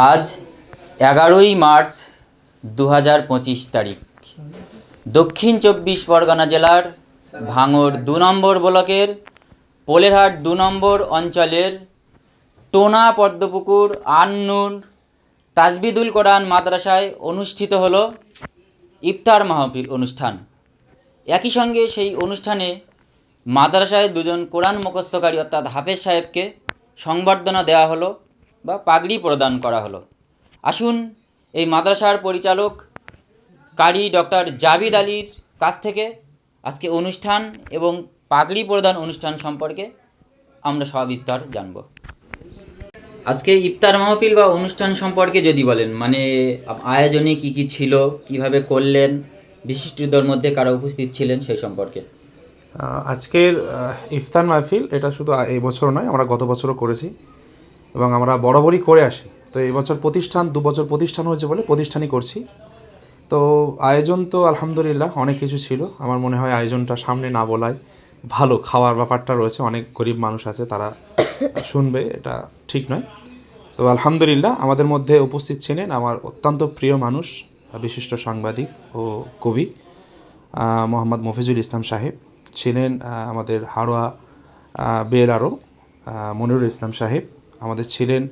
আজ এগারোই মার্চ দু হাজার পঁচিশ তারিখ। দক্ষিণ চব্বিশ পরগনা জেলার ভাঙড় দু নম্বর ব্লকের, পোলেরহাট দু নম্বর অঞ্চলের টোনা পদ্মপুকুর, আন্নুর, তাজবিদুল কোরআন মাদ্রাসায় অনুষ্ঠিত হলো ইফতার মাহফিল অনুষ্ঠান। একই সঙ্গে সেই অনুষ্ঠানে মাদ্রাসায় দুজন কোরআন মুখস্থকারী অর্থাৎ হাফেজ সাহেবকে সংবর্ধনা দেওয়া হলো। বা পাগড়ি প্রদান করা হলো। আসুন এই মাদ্রাসার পরিচালক কারি ডক্টর জাভিদ আলীর কাছ থেকে আজকে অনুষ্ঠান এবং পাগড়ি প্রদান অনুষ্ঠান সম্পর্কে আমরা সবিস্তার জানব। আজকে ইফতার মাহফিল বা অনুষ্ঠান সম্পর্কে যদি বলেন মানে আয়োজনে কি কি ছিল, কীভাবে করলেন, বিশিষ্টদের মধ্যে কারা উপস্থিত ছিলেন সেই সম্পর্কে। আজকের ইফতার মাহফিল এটা শুধু এই বছর নয়, আমরা গত বছরও করেছি। এবং আমরা বরাবরই করে আসি। তো এবছর প্রতিষ্ঠান, দু বছর প্রতিষ্ঠান হয়েছে বলে প্রতিষ্ঠানই করছি। তো আয়োজন তো আলহামদুলিল্লাহ অনেক কিছু ছিল। আমার মনে হয় আয়োজনটা সামনে না বলায় ভালো। খাওয়ার ব্যাপারটা রয়েছে, অনেক গরিব মানুষ আছে, তারা শুনবে, এটা ঠিক নয়। তো আলহামদুলিল্লাহ আমাদের মধ্যে উপস্থিত ছিলেন আমার অত্যন্ত প্রিয় মানুষ, বিশিষ্ট সাংবাদিক ও কবি মোহাম্মদ মফিজুল ইসলাম সাহেব। ছিলেন আমাদের হাড়োয়া বেলারও মনিরুল ইসলাম সাহেব। আমাদের ছিলেন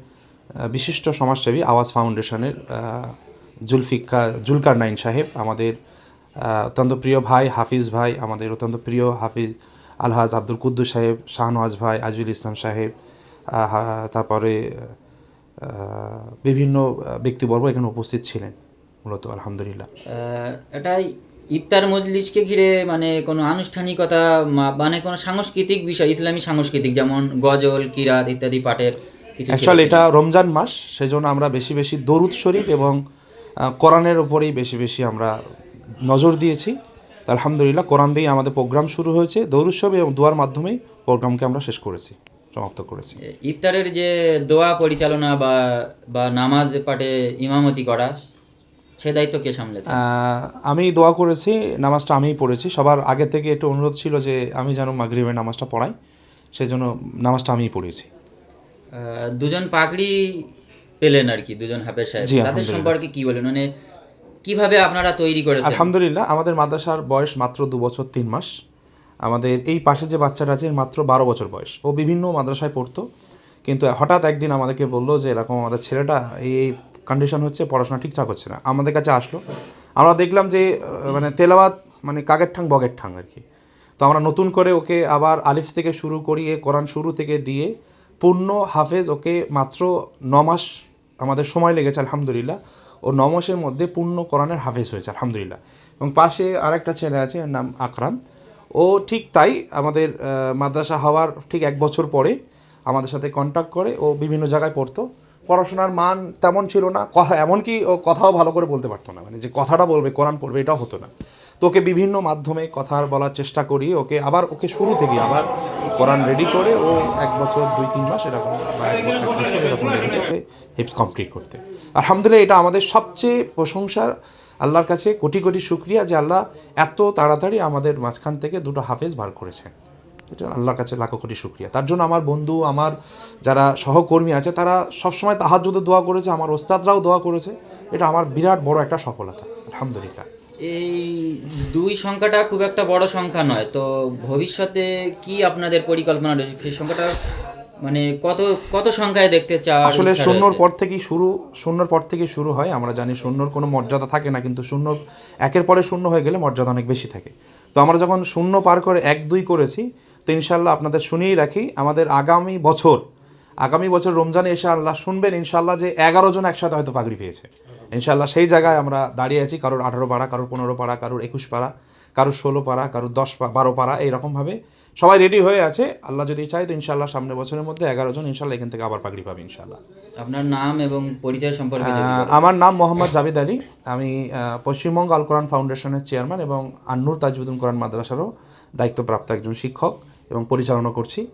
বিশিষ্ট সমাজসেবী আওয়াজ ফাউন্ডেশনের জুলফিকা, জুলকার নাইন সাহেব, আমাদের অত্যন্ত প্রিয় ভাই হাফিজ ভাই, আমাদের অত্যন্ত প্রিয় হাফিজ আলহাজ আব্দুল কুদ্দুস সাহেব, শাহনওয়াজ ভাই আজুল ইসলাম সাহেব তারপরে বিভিন্ন ব্যক্তিবর্গ এখানে উপস্থিত ছিলেন, মূলত আলহামদুলিল্লাহ। এটাই ইফতার মজলিসকে ঘিরে মানে কোনো আনুষ্ঠানিকতা মানে কোনো সাংস্কৃতিক বিষয়, ইসলামী সাংস্কৃতিক, যেমন গজল, কিরাত ইত্যাদি পাঠের অ্যাকচুয়ালি এটা রমজান মাস সেজন্য আমরা বেশি বেশি দরুদ শরীফ এবং কোরআনের উপরেই বেশি বেশি আমরা নজর দিয়েছি। তো আলহামদুলিল্লাহ কোরআন দিয়ে আমাদের প্রোগ্রাম শুরু হয়েছে দরুদ শরীফ এবং দোয়ার মাধ্যমেই প্রোগ্রামকে আমরা শেষ করেছি সমাপ্ত করেছি। ইফতারের যে দোয়া পরিচালনা বা বা নামাজ পাঠে ইমামতি করা সে দায়িত্ব কে সামলেছে? আমি দোয়া করেছি নামাজটা আমিই পড়েছি। সবার আগে থেকে একটু অনুরোধ ছিল যে আমি যেন মাগরিবের নামাজটা পড়াই সেই জন্য নামাজটা আমিই পড়েছি। দুজন পাগড়ি পেলেন আর কি দুজন হাফেজ সাহেব। তাদের। সম্পর্কে কি বলেন? মানে কীভাবে আপনারা তৈরি করেছেন? আলহামদুলিল্লাহ আমাদের মাদ্রাসার বয়স মাত্র দু বছর তিন মাস। আমাদের এই পাশে যে বাচ্চাটা আছে মাত্র বারো বছর বয়স। ও বিভিন্ন মাদ্রাসায় পড়তো কিন্তু হঠাৎ একদিন আমাদেরকে বলল যে এরকম আমাদের ছেলেটা এই এই কন্ডিশন হচ্ছে পড়াশোনা ঠিকঠাক হচ্ছে না। আমাদের কাছে আসলো। আমরা দেখলাম যে মানে তেলাওয়াত মানে কাগের ঠাং বগের ঠাং আর কি। তো আমরা নতুন করে ওকে আবার আলিফ থেকে শুরু করিয়ে কোরআন শুরু থেকে দিয়ে পূর্ণ হাফেজ, ওকে মাত্র ন মাস আমাদের সময় লেগেছে, আলহামদুলিল্লাহ। ও ন মাসের মধ্যে পূর্ণ কোরআনের হাফেজ হয়েছে, আলহামদুলিল্লাহ। এবং পাশে আরেকটা ছেলে আছে নাম আকরাম। ও ঠিক তাই আমাদের মাদ্রাসা হওয়ার ঠিক এক বছর পরে আমাদের সাথে কন্ট্যাক্ট করে, ও বিভিন্ন জায়গায় পড়তো। পড়াশোনার মান তেমন ছিল না, কথা এমনকি ও কথাও ভালো করে বলতে পারতো না। মানে যে কথাটা বলবে, কোরআন পড়বে, এটাও হতো না। তো ওকে বিভিন্ন মাধ্যমে কথা বলার চেষ্টা করি, ওকে আবার ওকে শুরু থেকে আবার কোরআন রেডি করে ও এক বছর, দুই, তিন মাস এরকম বা এক বছর এরকম হিপস কমপ্লিট করতে। আলহামদুলিল্লাহ এটা আমাদের সবচেয়ে প্রশংসার আল্লাহর কাছে কোটি কোটি শুক্রিয়া যে আল্লাহ এত তাড়াতাড়ি আমাদের মাঝখান থেকে দুটো হাফেজ বার করেছেন। এটা আল্লাহর কাছে লাখো, কোটি শুক্রিয়া। তার জন্য আমার বন্ধু, আমার যারা সহকর্মী আছে, তারা সবসময় তাহার যদি দোয়া করেছে, আমার ওস্তাদরাও দোয়া করেছে। এটা আমার বিরাট বড় একটা সফলতা, আলহামদুলিল্লাহ। এই দুই সংখ্যাটা খুব একটা বড় সংখ্যা নয়। তো ভবিষ্যতে কি আপনাদের পরিকল্পনা রয়েছে? সেই সংখ্যাটা মানে কত কত সংখ্যায় দেখতে চাওয়ার আসলে শূন্যর পর থেকেই শুরু শূন্যর পর থেকে শুরু হয়। আমরা জানি শূন্যর কোনো মর্যাদা থাকে না কিন্তু শূন্য একের পরে শূন্য হয়ে গেলে মর্যাদা অনেক বেশি থাকে। তো আমরা যখন শূন্য পার করে এক দুই করেছি তো ইনশাল্লাহ আপনাদের শুনিয়েই রাখি আমাদের আগামী বছর আগামী বছর রমজানে এসে আল্লাহ শুনবেন ইনশাল্লাহ যে এগারো জন একসাথে হয়তো পাগড়ি পেয়েছে। ইনশাল্লাহ সেই জায়গায় আমরা দাঁড়িয়ে আছি কারোর আঠারো পাড়া কারোর পনেরো পাড়া কারোর একুশ পাড়া কারোর ষোলো পাড়া কারোর দশ পা- বারো পাড়া এইরকমভাবে সবাই রেডি হয়ে আছে। আল্লাহ যদি চায় তো ইনশাল্লাহ সামনের বছরের মধ্যে এগারো জন ইনশাল্লাহ এখান থেকে আবার পাগড়ি পাবে ইনশাল্লাহ আপনার নাম এবং পরিচয় সম্পর্কে। আমার নাম মোহাম্মদ জাভেদ আলী। আমি পশ্চিমবঙ্গ আল কোরআন ফাউন্ডেশনের চেয়ারম্যান এবং আন্নুর তাজবুদ্দিন কোরআন মাদ্রাসারও দায়িত্বপ্রাপ্ত একজন শিক্ষক এবং পরিচালনা করছি।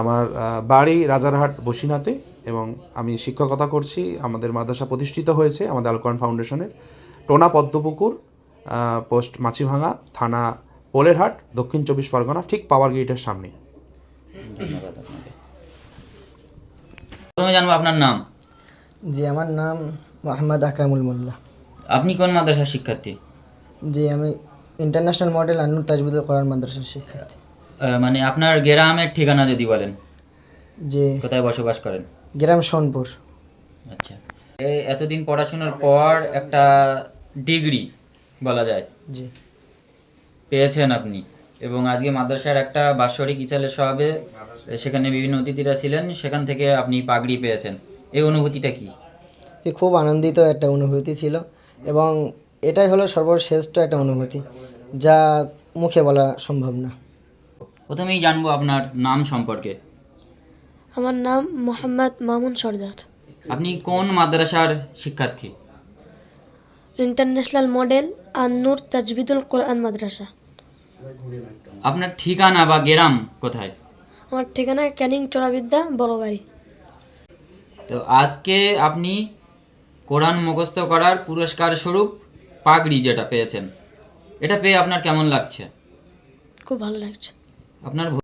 আমার বাড়ি রাজারহাট বসিনাতে এবং আমি শিক্ষকতা করছি। আমাদের মাদ্রাসা প্রতিষ্ঠিত হয়েছে আমাদের আল ফাউন্ডেশনের টোনা পদ্মপুকুর পোস্ট মাছিভাঙা থানা পোলেরহাট দক্ষিণ চব্বিশ পরগনা ঠিক পাওয়ার গেটের সামনেই ধন্যবাদ আপনাকে। প্রথমে জানব আপনার নাম। জি আমার নাম মোহাম্মদ আকরামুল মোল্লা। আপনি কোন মাদ্রাসার শিক্ষার্থী? জি আমি ইন্টারন্যাশনাল মডেল আন্নুর তাজবুদুল কোরআন মাদ্রাসার শিক্ষার্থী। মানে আপনার গ্রামের ঠিকানা যদি বলেন। যে কোথায় বসবাস করেন? গ্রাম সোনপুর। আচ্ছা। এতদিন পড়াশোনার পর একটা ডিগ্রি বলা যায়। জি। পেয়েছেন আপনি। এবং আজকে মাদ্রাসার একটা বাৎসরিক ইচালের সহাবে সেখানে বিভিন্ন অতিথিরা ছিলেন। সেখান থেকে আপনি পাগড়ি পেয়েছেন। এই অনুভূতিটা কি? খুব আনন্দিত একটা অনুভূতি ছিল। এবং এটাই হলো সর্বশ্রেষ্ঠ একটা অনুভূতি যা মুখে বলা সম্ভব না। প্রথমেই জানব আপনার নাম সম্পর্কে। আমার নাম মোহাম্মদ মামুন সর্দার। আপনি কোন মাদ্রাসার শিক্ষার্থী? International model Annur Tajbidul Quran Madrasa. আপনার ঠিকানা বা গ্রাম কোথায়? আমার ঠিকানা ক্যানিং চড়াবিদ্যা বড়বাড়ি। তো আজকে আপনি কোরআন মুখস্থ করার পুরস্কার স্বরূপ পাগড়ি যেটা পেয়েছেন এটা পেয়ে আপনার কেমন লাগছে? খুব ভালো লাগছে। আপনার